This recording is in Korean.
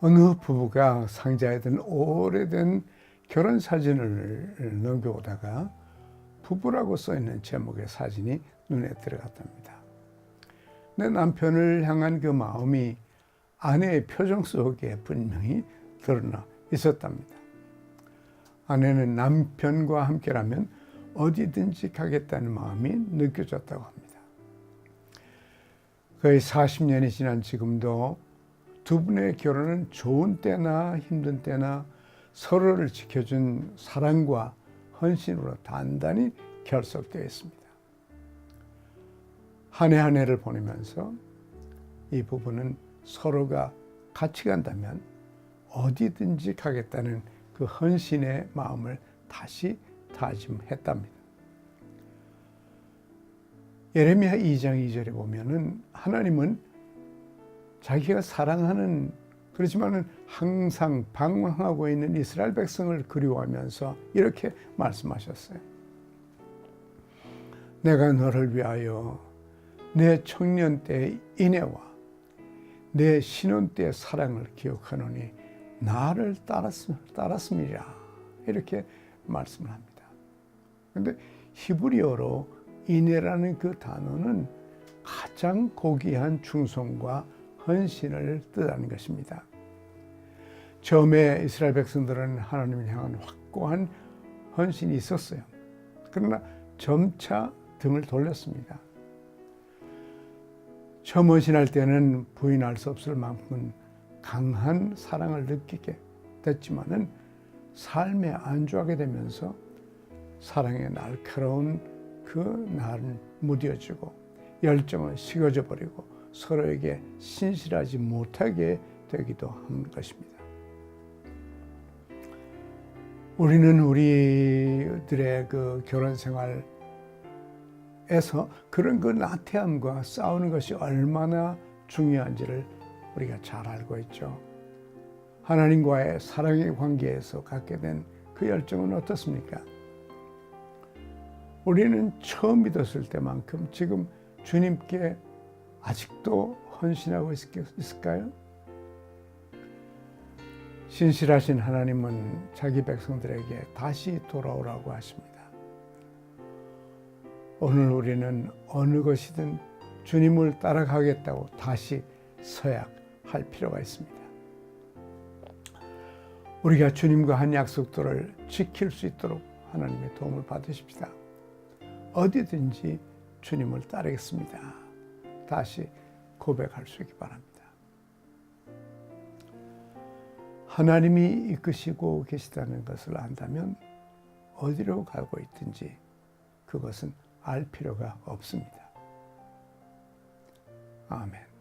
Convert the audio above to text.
어느 부부가 상자에 든 오래된 결혼 사진을 넘겨오다가 부부라고 써 있는 제목의 사진이 눈에 들어갔답니다. 내 남편을 향한 그 마음이 아내의 표정 속에 분명히 드러나 있었답니다. 아내는 남편과 함께라면 어디든지 가겠다는 마음이 느껴졌다고 합니다. 거의 40년이 지난 지금도 두 분의 결혼은 좋은 때나 힘든 때나 서로를 지켜준 사랑과 헌신으로 단단히 결속되어 있습니다. 한 해 한 해를 보내면서 이 부부는 서로가 같이 간다면 어디든지 가겠다는 그 헌신의 마음을 다시 다짐했답니다. 예레미야 2장 2절에 보면은 하나님은 자기가 사랑하는 그렇지만은 항상 방황하고 있는 이스라엘 백성을 그리워하면서 이렇게 말씀하셨어요. 내가 너를 위하여 내 청년 때의 인애와 내 신혼 때의 사랑을 기억하노니 나를 따랐, 습니다 이렇게 말씀을 합니다. 근데 히브리어로 인애라는 그 단어는 가장 고귀한 충성과 헌신을 뜻하는 것입니다. 처음에 이스라엘 백성들은 하나님을 향한 확고한 헌신이 있었어요. 그러나 점차 등을 돌렸습니다. 처음 헌신할 때는 부인할 수 없을 만큼 강한 사랑을 느끼게 됐지만은 삶에 안주하게 되면서 사랑의 날카로운 그 날은 무뎌지고 열정은 식어져 버리고 서로에게 신실하지 못하게 되기도 한 것입니다. 우리는 우리들의 그 결혼 생활에서 그런 그 나태함과 싸우는 것이 얼마나 중요한지를 우리가 잘 알고 있죠. 하나님과의 사랑의 관계에서 갖게 된 그 열정은 어떻습니까? 우리는 처음 믿었을 때만큼 지금 주님께 아직도 헌신하고 있을까요? 신실하신 하나님은 자기 백성들에게 다시 돌아오라고 하십니다. 오늘 우리는 어느 것이든 주님을 따라가겠다고 다시 서약할 필요가 있습니다. 우리가 주님과 한 약속들을 지킬 수 있도록 하나님의 도움을 받으십시다. 어디든지 주님을 따르겠습니다. 다시 고백할 수 있기 바랍니다. 하나님이 이끄시고 계시다는 것을 안다면 어디로 가고 있든지 그것은 알 필요가 없습니다. 아멘.